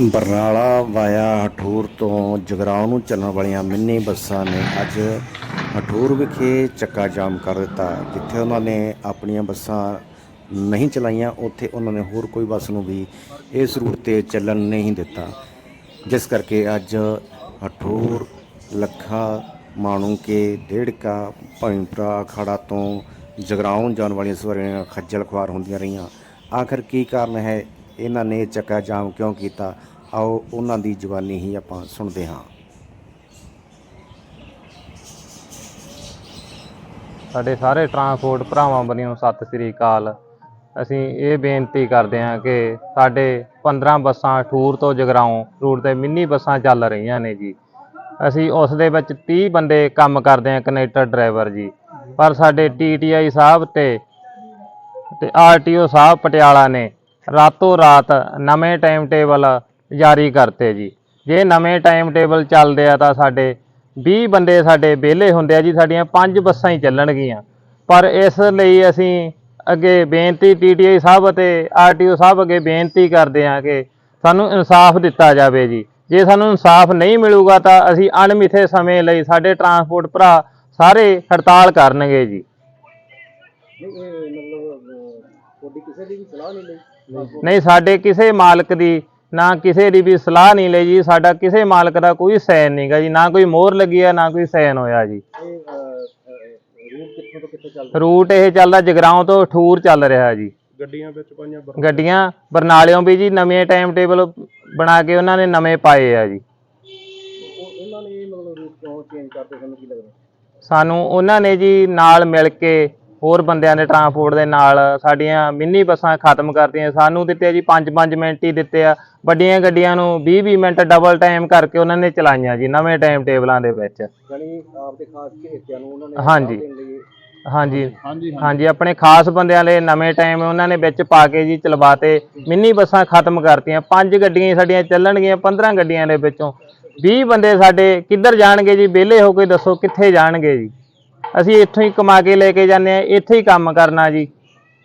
Barnala via Hathur ਤੋਂ ਜਗਰਾਉਂ ਨੂੰ ਚੱਲਣ ਵਾਲੀਆਂ ਮਿੰਨੀ ਬੱਸਾਂ ਨੇ ਅੱਜ ਹਠੂਰ ਵਿਖੇ ਚੱਕਾ ਜਾਮ ਕਰ ਦਿੱਤਾ। ਜਿੱਥੇ ਉਹਨਾਂ ਨੇ ਆਪਣੀਆਂ ਬੱਸਾਂ ਨਹੀਂ ਚਲਾਈਆਂ, ਉੱਥੇ ਉਹਨਾਂ ਨੇ ਹੋਰ ਕੋਈ ਬੱਸ ਨੂੰ ਵੀ ਇਸ ਰੂਟ ਤੇ ਚੱਲਣ ਨਹੀਂ ਦਿੱਤਾ। ਜਿਸ ਕਰਕੇ ਅੱਜ ਹਠੂਰ, ਲੱਖਾ, ਮਾਣੂਕੇ ਡੇੜਕਾ ਭੈਂਪਰਾ, ਅਖਾੜਾ ਤੋਂ ਜਗਰਾਉਂ ਜਾਣ ਵਾਲੀਆਂ ਸਵਾਰੀਆਂ ਖੱਜਲ ਖੁਆਰ ਹੁੰਦੀਆਂ ਰਹੀਆਂ। ਆਖਰ ਕੀ ਕਾਰਨ ਹੈ? ਇਹਨਾਂ ਨੇ ਚੱਕਾ ਜਾਮ ਕਿਉਂ ਕੀਤਾ? ਆਓ ਉਹਨਾਂ ਦੀ ਜ਼ੁਬਾਨੀ ਹੀ ਆਪਾਂ ਸੁਣਦੇ ਹਾਂ। ਸਾਡੇ ਸਾਰੇ ਟਰਾਂਸਪੋਰਟ ਭਰਾਵਾਂ ਵੱਲੋਂ ਸਤਿ ਸ੍ਰੀ ਅਕਾਲ। ਅਸੀਂ ਇਹ ਬੇਨਤੀ ਕਰਦੇ ਹਾਂ ਕਿ ਸਾਡੇ 15 ਬੱਸਾਂ ਠੂਰ ਤੋਂ ਜਗਰਾਉਂ ਰੂਟ ਤੇ ਮਿੰਨੀ ਬੱਸਾਂ ਚੱਲ ਰਹੀਆਂ ਨੇ ਜੀ। ਅਸੀਂ ਉਸ ਦੇ ਵਿੱਚ 30 ਬੰਦੇ ਕੰਮ ਕਰਦੇ ਹਾਂ, ਕਨੈਕਟਰ ਡਰਾਈਵਰ ਜੀ। ਪਰ ਸਾਡੇ ਟੀਟੀਆਈ ਸਾਹਿਬ ਤੇ ਤੇ ਆਰਟੀਓ ਸਾਹਿਬ ਪਟਿਆਲਾ ਨੇ ਰਾਤੋਂ ਰਾਤ ਨਵੇਂ ਟਾਈਮ ਟੇਬਲ ਜਾਰੀ ਕਰਤੇ ਜੀ। ਜੇ ਨਵੇਂ ਟਾਈਮ ਟੇਬਲ ਚੱਲਦੇ ਆ ਤਾਂ ਸਾਡੇ 20 ਬੰਦੇ ਸਾਡੇ ਵਿਹਲੇ ਹੁੰਦੇ ਆ ਜੀ, ਸਾਡੀਆਂ ਪੰਜ ਬੱਸਾਂ ਹੀ ਚੱਲਣਗੀਆਂ। ਪਰ ਇਸ ਲਈ ਅਸੀਂ ਅੱਗੇ ਬੇਨਤੀ ਟੀਟੀਆਈ ਸਾਹਿਬ ਅਤੇ ਆਰਟੀਓ ਸਾਹਿਬ ਅੱਗੇ ਬੇਨਤੀ ਕਰਦੇ ਹਾਂ ਕਿ ਸਾਨੂੰ ਇਨਸਾਫ ਦਿੱਤਾ ਜਾਵੇ ਜੀ। ਜੇ ਸਾਨੂੰ ਇਨਸਾਫ ਨਹੀਂ ਮਿਲੂਗਾ ਤਾਂ ਅਸੀਂ ਅਣਮਿੱਥੇ ਸਮੇਂ ਲਈ ਸਾਡੇ ਟਰਾਂਸਪੋਰਟ ਭਰਾ ਸਾਰੇ ਹੜਤਾਲ ਕਰਨਗੇ ਜੀ। ਨਹੀਂ ਸਾਡੇ ਕਿਸੇ ਮਾਲਕ ਦੀ ਨਾ ਕਿਸੇ ਦੀ ਵੀ ਸਲਾਹ ਨਹੀਂ ਲਈ ਜੀ। ਸਾਡਾ ਕਿਸੇ ਮਾਲਕ ਦਾ ਕੋਈ ਸਾਈਨ ਨਹੀਂਗਾ ਜੀ। ਨਾ ਕੋਈ ਮੋਹਰ ਲੱਗੀ ਆ ਨਾ ਕੋਈ ਸਾਈਨ ਹੋਇਆ ਜੀ। ਰੂਟ ਇਹ ਚੱਲਦਾ ਜਗਰਾਉਂ ਤੋਂ ਠੂਰ ਚੱਲ ਰਿਹਾ ਜੀ। ਗੱਡੀਆਂ ਵਿੱਚ ਪਾਈਆਂ ਗੱਡੀਆਂ ਬਰਨਾਲਿਓਂ ਵੀ ਜੀ ਨਵੇਂ ਟਾਈਮ ਟੇਬਲ ਬਣਾ ਕੇ ਉਹਨਾਂ ਨੇ ਨਵੇਂ ਪਾਏ ਆ ਜੀ। ਉਹਨਾਂ ਨੇ ਮਤਲਬ ਰੂਟ ਕਿਉਂ ਚੇਂਜ ਕਰਦੇ? ਸਾਨੂੰ ਕੀ ਲੱਗਦਾ? ਸਾਨੂੰ ਉਹਨਾਂ ਨੇ ਜੀ ਨਾਲ ਮਿਲ ਕੇ ਹੋਰ ਬੰਦਿਆਂ ਦੇ ਟਰਾਂਸਪੋਰਟ ਦੇ ਨਾਲ ਸਾਡੀਆਂ ਮਿੰਨੀ ਬੱਸਾਂ ਖਤਮ ਕਰਤੀਆਂ ਸਾਨੂੰ ਦਿੱਤੇ ਜੀ 5-5 ਮਿੰਟ ਹੀ ਦਿੱਤੇ ਆ। ਵੱਡੀਆਂ ਗੱਡੀਆਂ ਨੂੰ 20-20 ਮਿੰਟ ਡਬਲ ਟਾਈਮ ਕਰਕੇ ਉਹਨਾਂ ਨੇ ਚਲਾਈਆਂ ਜੀ ਨਵੇਂ ਟਾਈਮ ਟੇਬਲਾਂ ਦੇ ਵਿੱਚ। ਯਾਨੀ ਆਪਦੇ ਖਾਸ ਹਿੱਸਿਆਂ ਨੂੰ ਉਹਨਾਂ ਨੇ ਹਾਂਜੀ। ਹਾਂਜੀ। ਹਾਂਜੀ ਹਾਂਜੀ। ਆਪਣੇ ਖਾਸ ਬੰਦਿਆਂ ਲਈ ਨਵੇਂ ਟਾਈਮ ਉਹਨਾਂ ਨੇ ਵਿੱਚ ਪਾ ਕੇ ਜੀ ਚਲਵਾਤੇ। ਮਿੰਨੀ ਬੱਸਾਂ ਖਤਮ ਕਰਤੀਆਂ। ਪੰਜ ਗੱਡੀਆਂ ਹੀ ਸਾਡੀਆਂ ਚੱਲਣਗੀਆਂ 15 ਗੱਡੀਆਂ ਦੇ ਵਿੱਚੋਂ। 20 ਬੰਦੇ ਸਾਡੇ ਕਿੱਧਰ ਜਾਣਗੇ ਜੀ? ਵਿਹਲੇ ਹੋ ਕੇ ਦੱਸੋ ਕਿੱਥੇ ਜਾਣਗੇ ਜੀ? ਅਸੀਂ ਇੱਥੋਂ ਹੀ ਕਮਾ ਕੇ ਲੈ ਕੇ ਜਾਂਦੇ ਆ ਇੱਥੇ ਹੀ ਕੰਮ ਕਰਨਾ ਜੀ।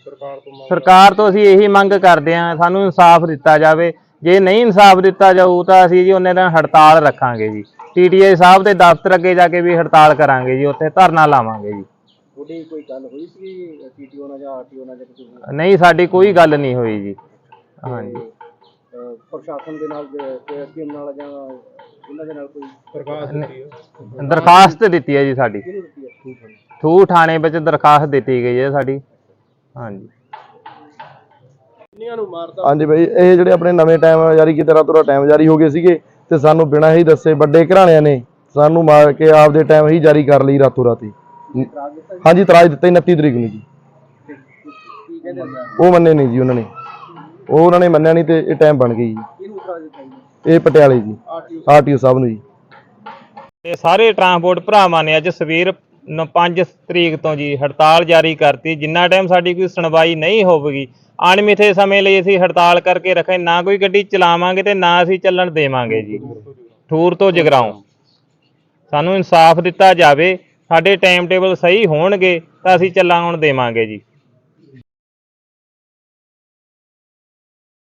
ਸਰਕਾਰ ਤੋਂ ਮੰਗ ਸਰਕਾਰ ਤੋਂ ਅਸੀਂ ਇਹੀ ਮੰਗ ਕਰਦੇ ਹਾਂ ਸਾਨੂੰ ਇਨਸਾਫ ਦਿੱਤਾ ਜਾਵੇ। ਜੇ ਨਹੀਂ ਇਨਸਾਫ ਦਿੱਤਾ ਜਾਊ ਤਾਂ ਅਸੀਂ ਜੀ ਉਹਨੇ ਦਿਨ ਹੜਤਾਲ ਰੱਖਾਂਗੇ ਜੀ। ਟੀਟੀਆਈ ਸਾਹਿਬ ਦੇ ਦਫ਼ਤਰ ਅੱਗੇ ਜਾ ਕੇ ਵੀ ਹੜਤਾਲ ਕਰਾਂਗੇ ਜੀ ਉੱਥੇ ਧਰਨਾ ਲਾਵਾਂਗੇ ਜੀ। ਤੁਹਾਡੀ ਕੋਈ ਗੱਲ ਹੋਈ ਸੀ ਪੀਟੀਓ ਨਾਲ ਜਾਂ ਆਰਟੀਓ ਨਾਲ ਜਾਂ ਕਿਸੇ ਨਾਲ? ਨਹੀਂ ਸਾਡੀ ਕੋਈ ਗੱਲ ਨਹੀਂ ਹੋਈ ਜੀ। ਹਾਂਜੀ। ਪ੍ਰਸ਼ਾਸਨ ਦੇ ਨਾਲ ਐਸਡੀਐਮ ਨਾਲ ਜਾਂ ਉਹਨਾਂ ਦੇ ਨਾਲ ਕੋਈ ਪ੍ਰਕਾਸ਼ ਦਿੱਤੀ ਹੈ। ਦਰਖਾਸਤ ਦਿੱਤੀ ਹੈ ਜੀ ਸਾਡੀ। ਥੂ ਥਾਣੇ ਵਿੱਚ ਦਰਖਾਸਤ ਦਿੱਤੀ ਗਈ ਹੈ ਸਾਡੀ। ਹਾਂਜੀ। ਕਿੰਨੀਆਂ ਨੂੰ ਮਾਰਦਾ? ਹਾਂਜੀ ਬਾਈ ਇਹ ਜਿਹੜੇ ਆਪਣੇ ਨਵੇਂ ਟਾਈਮ ਜਾਰੀ ਕੀਤੇ ਰਾਤੋਂ ਰਾਤ ਟਾਈਮ ਜਾਰੀ ਹੋ ਗਏ ਸੀਗੇ ਤੇ ਸਾਨੂੰ ਬਿਨਾਂ ਹੀ ਦੱਸੇ ਵੱਡੇ ਘਰਾਣਿਆਂ ਨੇ ਸਾਨੂੰ ਮਾਰ ਕੇ ਆਪਦੇ ਟਾਈਮ ਹੀ ਜਾਰੀ ਕਰ ਲਈ ਰਾਤੋਂ ਰਾਤੀ? ਹਾਂਜੀ ਇਤਰਾਜ਼ ਦਿੱਤਾ 29 ਤਰੀਕ ਨੂੰ ਜੀ। ਕੀ ਉਹ ਮੰਨੇ ਨਹੀਂ ਜੀ ਉਹਨਾਂ ਨੇ। ਉਹ ਉਹਨਾਂ ਨੇ ਮੰਨਿਆ ਨਹੀਂ ਤੇ ਇਹ ਟਾਈਮ ਬਣ ਗਈ ਜੀ। ਇਹ ਪਟਿਆਲੇ ਜੀ ਆਰਟੀਓ ਸਾਹਿਬ ਨੂੰ ਜੀ। ਤੇ ਸਾਰੇ ਟਰਾਂਸਪੋਰਟ ਭਰਾਵਾਂ ਨੇ ਅੱਜ ਸਵੇਰ 5 ਤਰੀਕ ਤੋਂ ਜੀ ਹੜਤਾਲ ਜਾਰੀ ਕਰਤੀ। ਜਿੰਨਾ ਟਾਈਮ ਸਾਡੀ ਕੋਈ ਸੁਣਵਾਈ ਨਹੀਂ ਹੋਵੇਗੀ, ਅਣਮਿੱਥੇ ਸਮੇਂ ਲਈ ਅਸੀਂ ਹੜਤਾਲ ਕਰਕੇ ਰੱਖੇ, ਨਾ ਕੋਈ ਗੱਡੀ ਚਲਾਵਾਂਗੇ ਤੇ ਨਾ ਅਸੀਂ ਚੱਲਣ ਦੇਵਾਂਗੇ ਜੀ। ਠੂਰ ਤੋਂ ਜਗਰਾਉਂ। ਸਾਨੂੰ ਇਨਸਾਫ ਦਿੱਤਾ ਜਾਵੇ, ਸਾਡੇ ਟਾਈਮ ਟੇਬਲ ਸਹੀ ਹੋਣਗੇ, ਤਾਂ ਅਸੀਂ ਚੱਲਾਉਣ ਦੇਵਾਂਗੇ ਜੀ।